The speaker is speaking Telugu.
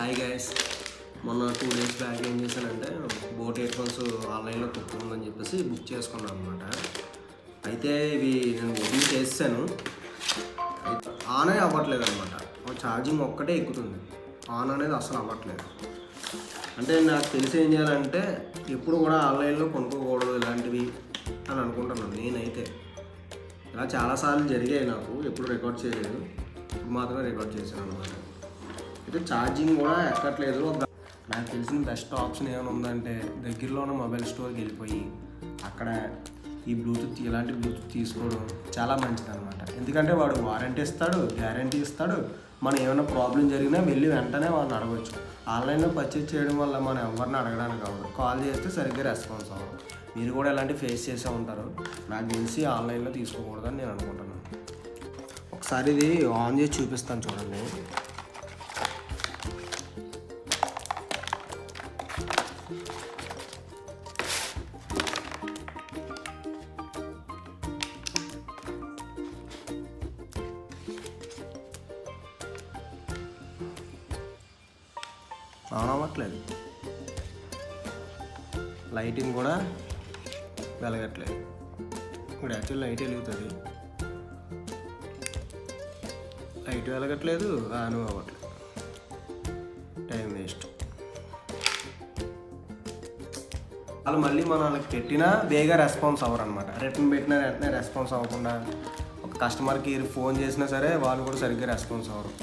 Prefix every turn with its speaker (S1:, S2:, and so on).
S1: హాయ్ గైస్ మొన్న టూ డేస్ బ్యాక్ ఏం చేశానంటే బోట్ హెడ్ ఫోన్స్ ఆన్లైన్లో ఉందని చెప్పేసి బుక్ చేసుకున్నాను అనమాట అయితే ఇవి నేను ఓపెన్ చేసాను ఆన్ అయి అవ్వట్లేదు అనమాట ఛార్జింగ్ ఒక్కటే ఎక్కుతుంది. ఆన్ అనేది అసలు అవ్వట్లేదు. అంటే నాకు తెలిసి ఏం చేయాలంటే ఎప్పుడు కూడా ఆన్లైన్లో కొనుక్కోకూడదు ఇలాంటివి అని అనుకుంటున్నాను నేనైతే. ఇలా చాలాసార్లు జరిగాయి నాకు ఎప్పుడు రికార్డ్ చేయలేదు. ఇప్పుడు మాత్రమే రికార్డ్ చేశాను అనమాట అయితే ఛార్జింగ్ కూడా ఎక్కట్లేదు. నాకు తెలిసిన బెస్ట్ ఆప్షన్ ఏమైనా ఉందంటే దగ్గరలో ఉన్న మొబైల్ స్టోర్కి వెళ్ళిపోయి అక్కడ ఈ బ్లూటూత్ ఇలాంటి బ్లూటూత్ తీసుకోవడం చాలా మంచిది అనమాట ఎందుకంటే వాడు వారంటీ ఇస్తాడు గ్యారంటీ ఇస్తాడు. మనం ఏమైనా ప్రాబ్లం జరిగినా వెళ్ళి వెంటనే వాళ్ళని అడగవచ్చు ఆన్లైన్లో పర్చేజ్ చేయడం వల్ల మనం ఎవరిని అడగడానికి అవ్వదు. కాల్ చేస్తే సరిగ్గా రెస్పాన్స్ అవ్వదు. మీరు కూడా ఇలాంటి ఫేస్ చేసే ఉంటారు. నాకు తెలిసి ఆన్లైన్లో తీసుకోకూడదని నేను అనుకుంటున్నాను. ఒకసారి ఇది ఆన్ చేసి చూపిస్తాను చూడండి. ఆన్ అవ్వట్లేదు లైటింగ్ కూడా వెలగట్లేదు. ఇప్పుడు యాక్చువల్ లైట్ వెలుగుతుంది. లైట్ వెలగట్లేదు ఆన్ అవ్వట్లేదు. వాళ్ళు మళ్ళీ మనం వాళ్ళకి పెట్టినా బేగా రెస్పాన్స్ అవ్వరు అనమాట రిటర్న్ పెట్టినా వెంటనే రెస్పాన్స్ అవ్వకుండా ఒక కస్టమర్కి ఫోన్ చేసినా సరే వాళ్ళు కూడా సరిగ్గా రెస్పాన్స్ అవ్వరు.